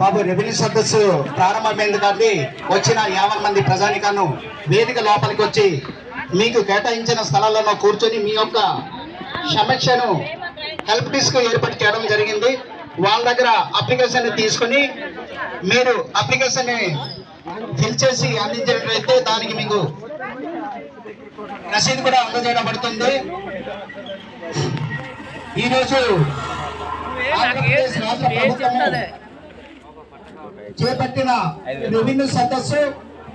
బాబు revenue సదస్సు ప్రారంభమైంది కాబట్టి వచ్చిన యాభై మంది ప్రజానికను వేదిక లోపలికి వచ్చి మీకు కేటాయించిన స్థలాలలో కూర్చొని మీ యొక్క సమీక్షను హెల్ప్ డెస్క్ ఏర్పాటు చేయడం జరిగింది. వాళ్ళ దగ్గర అప్లికేషన్ తీసుకుని మీరు అప్లికేషన్ ఫిల్ చేసి అందించినట్లయితే దానికి మీకు రసీదు కూడా అందజేయడం పడుతుంది ఈరోజు రాష్ట్ర చేపట్టిన రెవెన్యూ సదస్సు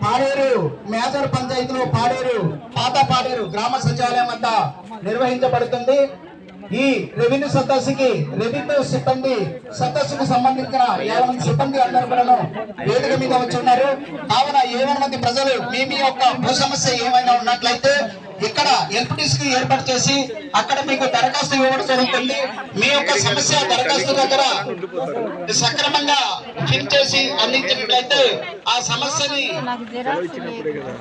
పాడేరు మేజర్ పంచాయతీలో పాడేరు పాత పాడేరు గ్రామ సచివాలయం వద్ద నిర్వహించబడుతుంది. ఈ రెవెన్యూ సదస్సుకి రెవెన్యూ సిబ్బంది సదస్సుకు సంబంధించిన యాభై మంది సిబ్బంది అందరూ కూడా వేదిక మీద వచ్చి ఉన్నారు. కావున ఏమైనా మంది ప్రజలు మీ మీ యొక్క భూ సమస్య ఏమైనా ఉన్నట్లయితే ఇక్కడ ఎల్పిటిస్ ఏర్పాటు చేసి అక్కడ మీకు దరఖాస్తు ఇవ్వడం జరుగుతుంది. మీ యొక్క సమస్య దరఖాస్తు దగ్గర సక్రమంగా ఫిల్ చేసి అందించినట్లయితే ఆ సమస్యని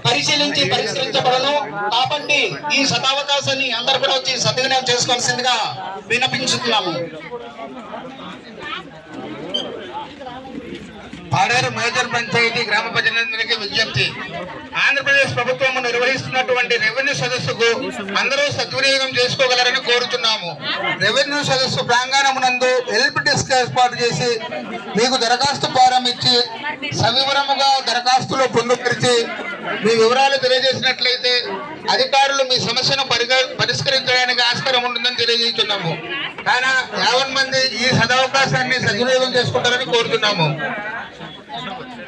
పరిశీలించి పరిష్కరించబడను. కాబట్టి ఈ సదావకాశాన్ని అందరు కూడా వచ్చి సద్వినియోగం చేసుకోవాల్సిందిగా విన్నపించుతున్నాము. పాడేరు మేజర్ పంచాయతీ గ్రామ ప్రజలందరికీ విజ్ఞప్తి. ఆంధ్ర నిర్వహిస్తున్నటువంటి రెవెన్యూ సదస్సుకు అందరూ సద్వినియోగం చేసుకోగలరని కోరుతున్నాము. రెవెన్యూ సదస్సు ప్రాంగణమునందు హెల్ప్ డెస్క్ ఏర్పాటు చేసి మీకు దరఖాస్తు ఫారం ఇచ్చి సవివరముగా దరఖాస్తులో పొందుపరిచి మీ వివరాలు తెలియజేసినట్లయితే అధికారులు మీ సమస్యను పరిష్కరించడానికి ఆస్కారం ఉంటుందని తెలియజేస్తున్నాము. కానీ యావన్ మంది ఈ సదవకాశాన్ని సద్వినియోగం చేసుకుంటారని కోరుతున్నాము.